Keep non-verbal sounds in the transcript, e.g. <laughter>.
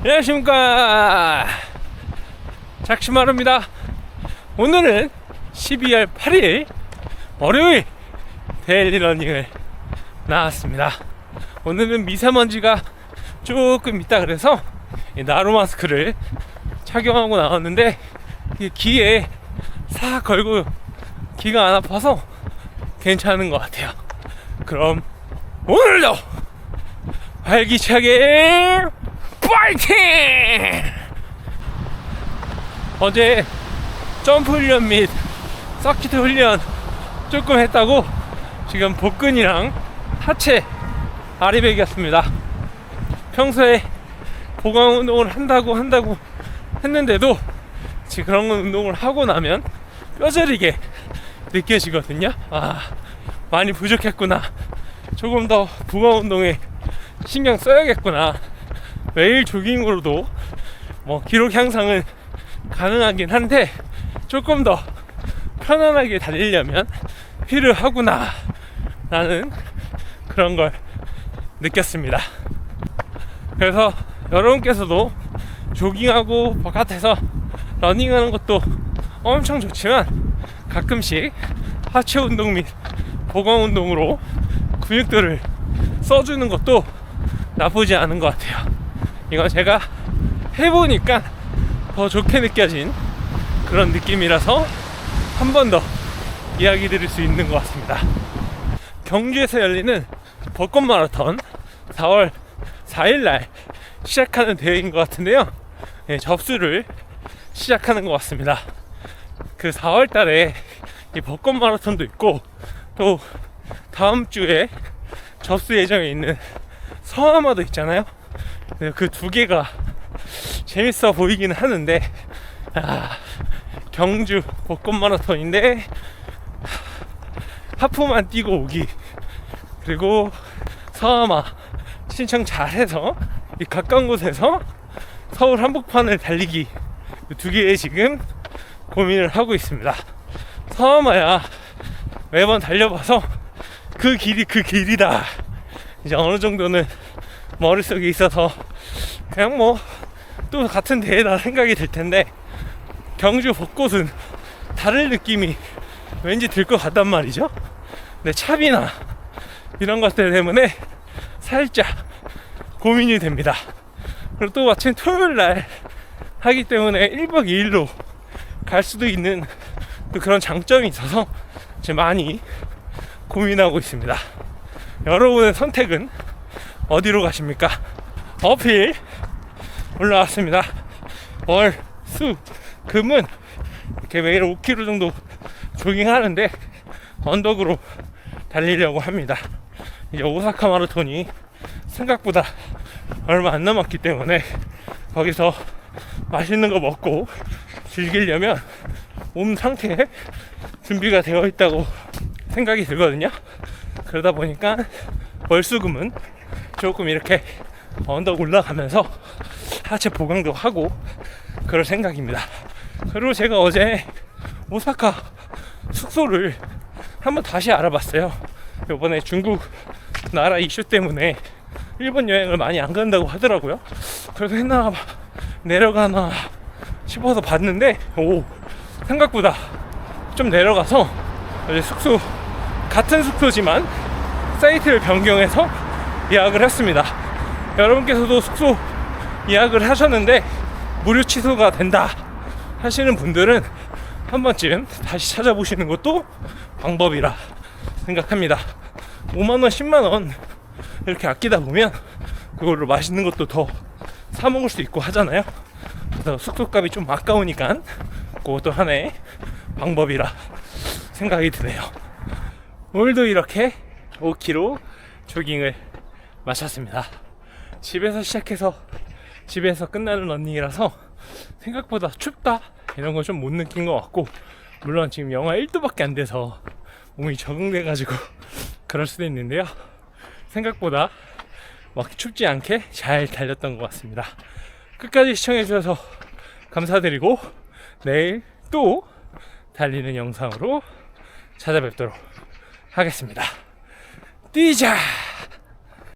안녕하십니까. 작심하루입니다. 오늘은 12월 8일 월요일 데일리 러닝을 나왔습니다. 오늘은 미세먼지가 조금 있다 그래서 이 나루 마스크를 착용하고 나왔는데 귀에 싹 걸고 귀가 안 아파서 괜찮은 것 같아요. 그럼 오늘도 활기차게 파이팅! 어제 점프 훈련 및 서킷 훈련 조금 했다고 지금 복근이랑 하체 아리백이었습니다. 평소에 보강 운동을 한다고 한다고 했는데도 지금 그런 운동을 하고 나면 뼈저리게 느껴지거든요. 아, 많이 부족했구나. 조금 더 보강 운동에 신경 써야겠구나. 매일 조깅으로도 뭐 기록 향상은 가능하긴 한데 조금 더 편안하게 달리려면 필요하구나 라는 그런 걸 느꼈습니다. 그래서 여러분께서도 조깅하고 바깥에서 러닝하는 것도 엄청 좋지만 가끔씩 하체 운동 및 보강 운동으로 근육들을 써주는 것도 나쁘지 않은 것 같아요. 이건 제가 해보니까 더 좋게 느껴진 그런 느낌이라서 한 번 더 이야기 드릴 수 있는 것 같습니다. 경주에서 열리는 벚꽃 마라톤 4월 4일날 시작하는 대회인 것 같은데요. 예, 접수를 시작하는 것 같습니다. 그 4월 달에 이 벚꽃 마라톤도 있고 또 다음 주에 접수 예정에 있는 서하마도 있잖아요. 그 두 개가 재밌어 보이긴 하는데 아, 경주 벚꽃 마라톤인데 하프만 뛰고 오기 그리고 서하마 신청 잘해서 이 가까운 곳에서 서울 한복판을 달리기 그두 개에 지금 고민을 하고 있습니다. 서하마야 매번 달려봐서 그 길이 그 길이다. 이제 어느 정도는 머릿속에 있어서 그냥 뭐 또 같은 대회다 생각이 들 텐데 경주 벚꽃은 다른 느낌이 왠지 들 것 같단 말이죠. 근데 차비나 이런 것들 때문에 살짝 고민이 됩니다. 그리고 또 마침 토요일 날 하기 때문에 1박 2일로 갈 수도 있는 또 그런 장점이 있어서 지금 많이 고민하고 있습니다. 여러분의 선택은 어디로 가십니까? 어필 올라왔습니다. 월, 수, 금은 이렇게 매일 5km 정도 조깅하는데 언덕으로 달리려고 합니다. 이제 오사카 마라톤이 생각보다 얼마 안 남았기 때문에 거기서 맛있는 거 먹고 즐기려면 몸 상태에 준비가 되어 있다고 생각이 들거든요. 그러다 보니까 월수금은 조금 이렇게 언덕 올라가면서 하체 보강도 하고 그럴 생각입니다. 그리고 제가 어제 오사카 숙소를 한번 다시 알아봤어요. 이번에 중국 나라 이슈 때문에 일본 여행을 많이 안 간다고 하더라고요. 그래서 했나 내려가나 싶어서 봤는데 오 생각보다 좀 내려가서 숙소 같은 숙소지만 사이트를 변경해서 예약을 했습니다. 여러분께서도 숙소 예약을 하셨는데 무료 취소가 된다 하시는 분들은 한 번쯤 다시 찾아보시는 것도 방법이라 생각합니다. 5만원, 10만원 이렇게 아끼다 보면 그걸로 맛있는 것도 더 사 먹을 수 있고 하잖아요. 그래서 숙소값이 좀 아까우니까 그것도 하나의 방법이라 생각이 드네요. 오늘도 이렇게 5km 조깅을 마쳤습니다. 집에서 시작해서 집에서 끝나는 러닝이라서 생각보다 춥다 이런 걸좀못 느낀 것 같고 물론 지금 영하 1도밖에 안 돼서 몸이 적응돼 가지고 <laughs> 그럴 수도 있는데요. 생각보다 막 춥지 않게 잘 달렸던 것 같습니다. 끝까지 시청해 주셔서 감사드리고 내일 또 달리는 영상으로 찾아뵙도록 하겠습니다. 뛰자!